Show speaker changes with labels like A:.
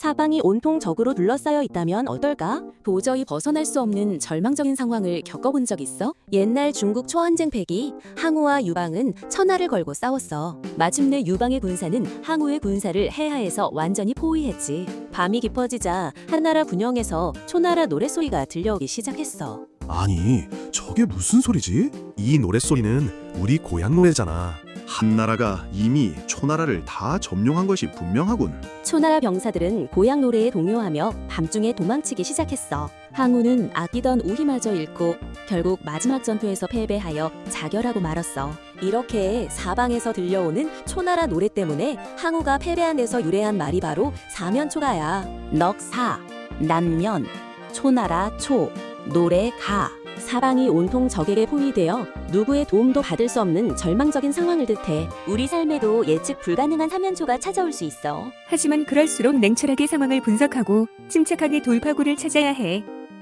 A: 사방이 온통 적으로 둘러싸여 있다면 어떨까?
B: 도저히 벗어날 수 없는 절망적인 상황을 겪어본 적 있어?
A: 옛날 중국 초원쟁 패기 항우와 유방은 천하를 걸고 싸웠어. 마침내 유방의 군사는 항우의 군사를 해하에서 완전히 포위했지. 밤이 깊어지자 한나라 군영에서 초나라 노랫소리가 들려오기 시작했어.
C: 아니, 저게 무슨 소리지? 이 노랫소리는 우리 고향 노래잖아.
D: 한나라가 이미 초나라를 다 점령한 것이 분명하군.
A: 초나라 병사들은 고향 노래에 동요하며 밤중에 도망치기 시작했어. 항우는 아끼던 우희마저 잃고 결국 마지막 전투에서 패배하여 자결하고 말았어. 이렇게 사방에서 들려오는 초나라 노래 때문에 항우가 패배한 데서 유래한 말이 바로 사면초가야. 넉사, 난면, 초나라 초, 노래 가. 사방이 온통 적에게 포위되어 누구의 도움도 받을 수 없는 절망적인 상황을 뜻해 우리 삶에도 예측 불가능한 사면초가 찾아올 수 있어.
E: 하지만 그럴수록 냉철하게 상황을 분석하고 침착하게 돌파구를 찾아야 해.